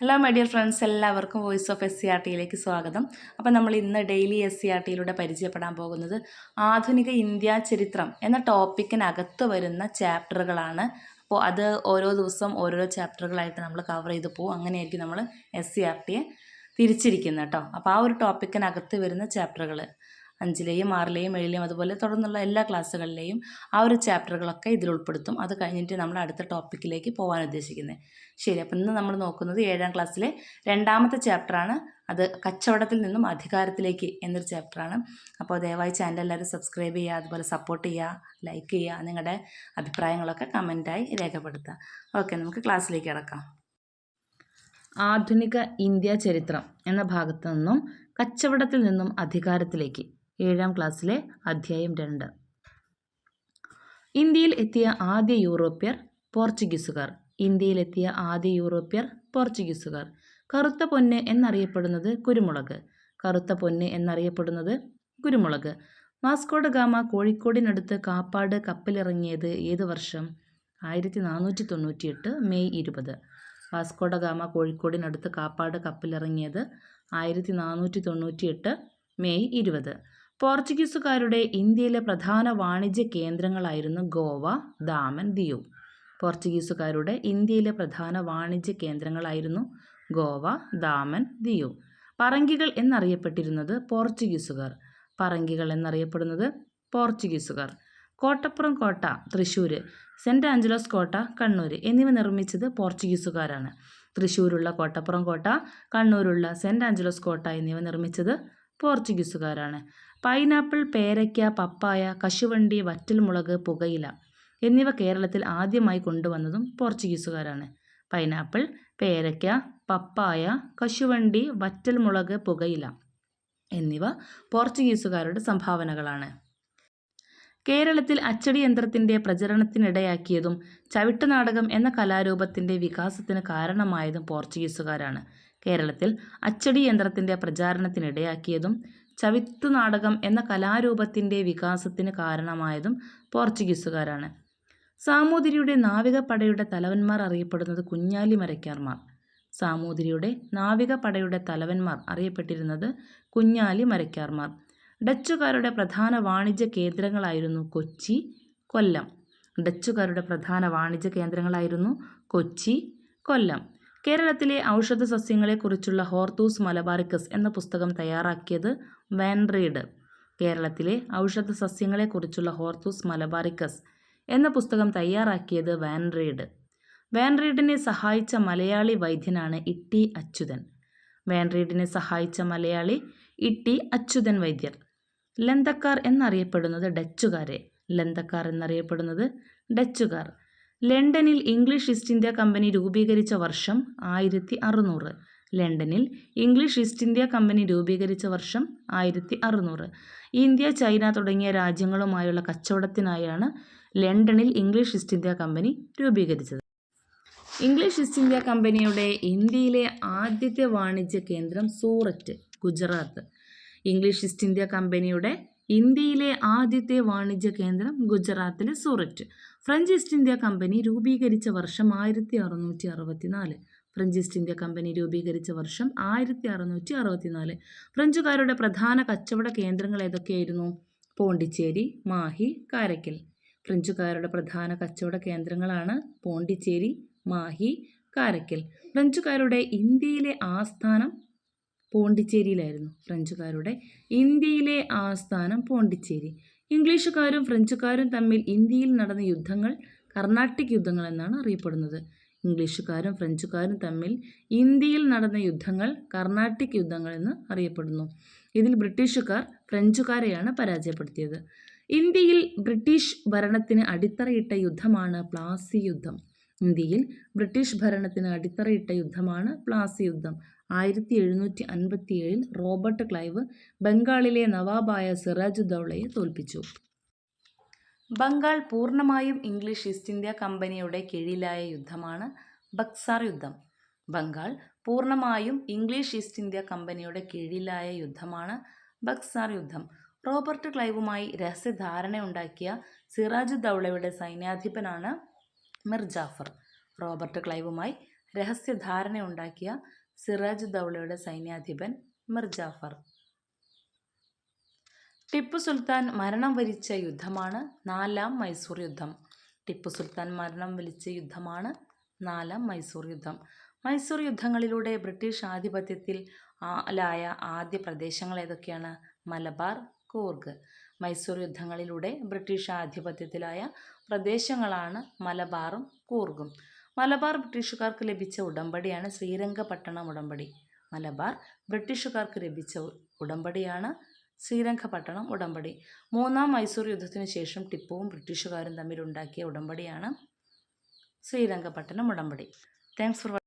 Hello my dear friends എല്ലാവർക്കും voice of S C R ടിയിലേക്ക് സ്വാഗതം. അപ്പോൾ നമ്മൾ ഇന്ന് ഡെയിലി എസ് സി ആർ ടിയിലൂടെ പരിചയപ്പെടാൻ പോകുന്നത് ആധുനിക ഇന്ത്യ ചരിത്രം എന്ന ടോപ്പിക്കിനകത്ത് വരുന്ന ചാപ്റ്ററുകളാണ് അപ്പോൾ അത് ഓരോ ദിവസം ഓരോരോ ചാപ്റ്ററുകളായിട്ട് നമ്മൾ കവർ ചെയ്ത് പോകും അങ്ങനെയായിരിക്കും നമ്മൾ എസ് സി ആർ ടിയെ തിരിച്ചിരിക്കുന്നത് കേട്ടോ അപ്പോൾ ആ ഒരു ടോപ്പിക്കിനകത്ത് വരുന്ന ചാപ്റ്ററുകൾ അഞ്ചിലെയും ആറിലെയും ഏഴിലെയും അതുപോലെ തുടർന്നുള്ള എല്ലാ ക്ലാസ്സുകളിലെയും ആ ഒരു ചാപ്റ്ററുകളൊക്കെ ഇതിൽ ഉൾപ്പെടുത്തും. അത് കഴിഞ്ഞിട്ട് നമ്മൾ അടുത്ത ടോപ്പിക്കിലേക്ക് പോകാൻ ഉദ്ദേശിക്കുന്നത് ശരി അപ്പം ഇന്ന് നമ്മൾ നോക്കുന്നത് ഏഴാം ക്ലാസ്സിലെ രണ്ടാമത്തെ ചാപ്റ്ററാണ്. അത് കച്ചവടത്തിൽ നിന്നും അധികാരത്തിലേക്ക് എന്നൊരു ചാപ്റ്ററാണ്. അപ്പോൾ ദയവായി ചാനൽ എല്ലാവരും സബ്സ്ക്രൈബ് ചെയ്യുക അതുപോലെ സപ്പോർട്ട് ചെയ്യുക ലൈക്ക് ചെയ്യുക നിങ്ങളുടെ അഭിപ്രായങ്ങളൊക്കെ കമന്റായി രേഖപ്പെടുത്തുക. ഓക്കെ നമുക്ക് ക്ലാസ്സിലേക്ക് കിടക്കാം. ആധുനിക ഇന്ത്യ ചരിത്രം എന്ന ഭാഗത്തു നിന്നും കച്ചവടത്തിൽ നിന്നും അധികാരത്തിലേക്ക്. ഏഴാം ക്ലാസ്സിലെ അധ്യായം രണ്ട്. ഇന്ത്യയിൽ എത്തിയ ആദ്യ യൂറോപ്യർ പോർച്ചുഗീസുകാർ. ഇന്ത്യയിലെത്തിയ ആദ്യ യൂറോപ്യർ പോർച്ചുഗീസുകാർ. കറുത്ത പൊന്ന് എന്നറിയപ്പെടുന്നത് കുരുമുളക്. കറുത്ത പൊന്ന് എന്നറിയപ്പെടുന്നത് കുരുമുളക്. വാസ്കോഡ ഗാമ കോഴിക്കോടിനടുത്ത് കാപ്പാട് കപ്പലിറങ്ങിയത് ഏത് വർഷം? ആയിരത്തി നാനൂറ്റി തൊണ്ണൂറ്റിയെട്ട് മെയ് ഇരുപത്. വാസ്കോഡ ഗാമ കോഴിക്കോടിനടുത്ത് കാപ്പാട് കപ്പലിറങ്ങിയത് ആയിരത്തി നാനൂറ്റി തൊണ്ണൂറ്റിയെട്ട് മെയ് ഇരുപത്. പോർച്ചുഗീസുകാരുടെ ഇന്ത്യയിലെ പ്രധാന വാണിജ്യ കേന്ദ്രങ്ങളായിരുന്നു ഗോവ ദാമൻ ദിയു. പോർച്ചുഗീസുകാരുടെ ഇന്ത്യയിലെ പ്രധാന വാണിജ്യ കേന്ദ്രങ്ങളായിരുന്നു ഗോവ ദാമൻ ദിയു. പറങ്കികൾ എന്നറിയപ്പെട്ടിരുന്നത് പോർച്ചുഗീസുകാർ. പറങ്കികൾ എന്നറിയപ്പെടുന്നത് പോർച്ചുഗീസുകാർ. കോട്ടപ്പുറം കോട്ട തൃശ്ശൂർ സെന്റ് ആഞ്ചലോസ് കോട്ട കണ്ണൂർ എന്നിവ നിർമ്മിച്ചത് പോർച്ചുഗീസുകാരാണ്. തൃശ്ശൂരുള്ള കോട്ടപ്പുറം കോട്ട കണ്ണൂരുള്ള സെന്റ് ആഞ്ചലോസ് കോട്ട എന്നിവ നിർമ്മിച്ചത് പോർച്ചുഗീസുകാരാണ്. പൈനാപ്പിൾ പേരയ്ക്ക പപ്പായ കശുവണ്ടി വറ്റൽമുളക് പുകയില എന്നിവ കേരളത്തിൽ ആദ്യമായി കൊണ്ടുവന്നതും പോർച്ചുഗീസുകാരാണ്. പൈനാപ്പിൾ പേരയ്ക്ക പപ്പായ കശുവണ്ടി വറ്റൽമുളക് പുകയില എന്നിവ പോർച്ചുഗീസുകാരുടെ സംഭാവനകളാണ്. കേരളത്തിൽ അച്ചടി യന്ത്രത്തിന്റെ പ്രചരണത്തിനിടയാക്കിയതും ചവിട്ടുനാടകം എന്ന കലാരൂപത്തിന്റെ വികാസത്തിന് കാരണമായതും പോർച്ചുഗീസുകാരാണ്. കേരളത്തിൽ അച്ചടി യന്ത്രത്തിന്റെ പ്രചാരണത്തിനിടയാക്കിയതും ചവിട്ടുനാടകം എന്ന കലാരൂപത്തിന്റെ വികാസത്തിന് കാരണമായതും പോർച്ചുഗീസുകാരാണ്. സാമൂതിരിയുടെ നാവികപ്പടയുടെ തലവന്മാർ അറിയപ്പെടുന്നത് കുഞ്ഞാലി മരക്കാർമാർ സാമൂതിരിയുടെ നാവികപ്പടയുടെ തലവന്മാർ അറിയപ്പെട്ടിരുന്നത് കുഞ്ഞാലി മരക്കാർമാർ ഡച്ചുകാരുടെ പ്രധാന വാണിജ്യ കേന്ദ്രങ്ങളായിരുന്നു കൊച്ചി കൊല്ലം. ഡച്ചുകാരുടെ പ്രധാന വാണിജ്യ കേന്ദ്രങ്ങളായിരുന്നു കൊച്ചി കൊല്ലം. കേരളത്തിലെ ഔഷധ സസ്യങ്ങളെക്കുറിച്ചുള്ള ഹോർത്തൂസ് മലബാറിക്കസ് എന്ന പുസ്തകം തയ്യാറാക്കിയത് വാൻറീഡ് കേരളത്തിലെ ഔഷധ സസ്യങ്ങളെക്കുറിച്ചുള്ള ഹോർത്തൂസ് മലബാറിക്കസ് എന്ന പുസ്തകം തയ്യാറാക്കിയത് വാൻറീഡ് വാൻറീഡിനെ സഹായിച്ച മലയാളി വൈദ്യനാണ് ഇട്ടി അച്യുതൻ. വാൻറീഡിനെ സഹായിച്ച മലയാളി ഇട്ടി അച്യുതൻ വൈദ്യർ. ലന്തക്കാർ എന്നറിയപ്പെടുന്നത് ഡച്ചുകാരെ. ലന്തക്കാർ എന്നറിയപ്പെടുന്നത് ഡച്ചുകാർ. ലണ്ടനിൽ ഇംഗ്ലീഷ് ഈസ്റ്റ് ഇന്ത്യ കമ്പനി രൂപീകരിച്ച വർഷം ആയിരത്തി അറുന്നൂറ്. ലണ്ടനിൽ ഇംഗ്ലീഷ് ഈസ്റ്റ് ഇന്ത്യ കമ്പനി രൂപീകരിച്ച വർഷം ആയിരത്തി അറുന്നൂറ്. ഇന്ത്യ ചൈന തുടങ്ങിയ രാജ്യങ്ങളുമായുള്ള കച്ചവടത്തിനായാണ് ലണ്ടനിൽ ഇംഗ്ലീഷ് ഈസ്റ്റ് ഇന്ത്യ കമ്പനി രൂപീകരിച്ചത്. ഇംഗ്ലീഷ് ഈസ്റ്റ് ഇന്ത്യ കമ്പനിയുടെ ഇന്ത്യയിലെ ആദ്യത്തെ വാണിജ്യ കേന്ദ്രം Surat Gujarat. English east India കമ്പനിയുടെ ഇന്ത്യയിലെ ആദ്യത്തെ വാണിജ്യ കേന്ദ്രം ഗുജറാത്തിലെ Surat. French East India company രൂപീകരിച്ച വർഷം ആയിരത്തി അറുന്നൂറ്റി അറുപത്തിനാല് ഫ്രഞ്ച് ഈസ്റ്റ് ഇന്ത്യ കമ്പനി രൂപീകരിച്ച വർഷം ആയിരത്തി അറുന്നൂറ്റി അറുപത്തിനാല് ഫ്രഞ്ചുകാരുടെ പ്രധാന കച്ചവട കേന്ദ്രങ്ങൾ ഏതൊക്കെയായിരുന്നു? പോണ്ടിച്ചേരി മാഹി കാരക്കൽ. ഫ്രഞ്ചുകാരുടെ പ്രധാന കച്ചവട കേന്ദ്രങ്ങളാണ് പോണ്ടിച്ചേരി മാഹി കാരക്കൽ. ഫ്രഞ്ചുകാരുടെ ഇന്ത്യയിലെ ആസ്ഥാനം പോണ്ടിച്ചേരിയിലായിരുന്നു ഫ്രഞ്ചുകാരുടെ ഇന്ത്യയിലെ ആസ്ഥാനം പോണ്ടിച്ചേരി. ഇംഗ്ലീഷുകാരും ഫ്രഞ്ചുകാരും തമ്മിൽ ഇന്ത്യയിൽ നടന്ന യുദ്ധങ്ങൾ കർണാട്ടിക് യുദ്ധങ്ങൾ എന്നാണ് അറിയപ്പെടുന്നത്. ഇംഗ്ലീഷുകാരും ഫ്രഞ്ചുകാരും തമ്മിൽ ഇന്ത്യയിൽ നടന്ന യുദ്ധങ്ങൾ കർണാട്ടിക് യുദ്ധങ്ങൾ എന്ന് അറിയപ്പെടുന്നു. ഇതിൽ ബ്രിട്ടീഷുകാർ ഫ്രഞ്ചുകാരെയാണ് പരാജയപ്പെടുത്തിയത്. ഇന്ത്യയിൽ ബ്രിട്ടീഷ് ഭരണത്തിന് അടിത്തറയിട്ട യുദ്ധമാണ് പ്ലാസി യുദ്ധം. ഇന്ത്യയിൽ ബ്രിട്ടീഷ് ഭരണത്തിന് അടിത്തറയിട്ട യുദ്ധമാണ് പ്ലാസി യുദ്ധം. ആയിരത്തി എഴുന്നൂറ്റി അൻപത്തിയേഴിൽ റോബർട്ട് ക്ലൈവ് ബംഗാളിലെ നവാബായ സിറാജ് ദൗളയെ തോൽപ്പിച്ചു. ബംഗാൾ പൂർണമായും ഇംഗ്ലീഷ് ഈസ്റ്റ് ഇന്ത്യ കമ്പനിയുടെ കീഴിലായ യുദ്ധമാണ് ബക്സാർ യുദ്ധം. ബംഗാൾ പൂർണമായും ഇംഗ്ലീഷ് ഈസ്റ്റ് ഇന്ത്യ കമ്പനിയുടെ കീഴിലായ യുദ്ധമാണ് ബക്സാർ യുദ്ധം. റോബർട്ട് ക്ലൈവുമായി രഹസ്യധാരണയുണ്ടാക്കിയ സിറാജുദ്ദൗളയുടെ സൈന്യാധിപനാണ് മിർ ജാഫർ. റോബർട്ട് ക്ലൈവുമായി രഹസ്യധാരണയുണ്ടാക്കിയ സിറാജ് ദൗളയുടെ സൈന്യാധിപൻ മിർജാഫർ ടിപ്പു സുൽത്താൻ മരണം വരിച്ച യുദ്ധമാണ് നാലാം മൈസൂർ യുദ്ധം. ടിപ്പു സുൽത്താൻ മരണം വലിച്ച യുദ്ധമാണ് നാലാം മൈസൂർ യുദ്ധം. മൈസൂർ യുദ്ധങ്ങളിലൂടെ ബ്രിട്ടീഷ് ആധിപത്യത്തിൽ ലായ ആദ്യ പ്രദേശങ്ങൾ ഏതൊക്കെയാണ്? മലബാർ കൂർഗ്. മൈസൂർ യുദ്ധങ്ങളിലൂടെ ബ്രിട്ടീഷ് ആധിപത്യത്തിലായ പ്രദേശങ്ങളാണ് മലബാറും കൂർഗും. മലബാർ ബ്രിട്ടീഷുകാർക്ക് ലഭിച്ച ഉടമ്പടിയാണ് ശ്രീരംഗപട്ടണം ഉടമ്പടി. മലബാർ ബ്രിട്ടീഷുകാർക്ക് ലഭിച്ച ഉടമ്പടിയാണ് ശ്രീരംഗപട്ടണം ഉടമ്പടി. മൂന്നാം മൈസൂർ യുദ്ധത്തിന് ശേഷം ടിപ്പുവും ബ്രിട്ടീഷുകാരും തമ്മിലുണ്ടാക്കിയ ഉടമ്പടിയാണ് ശ്രീരംഗപട്ടണം ഉടമ്പടി. Thanks for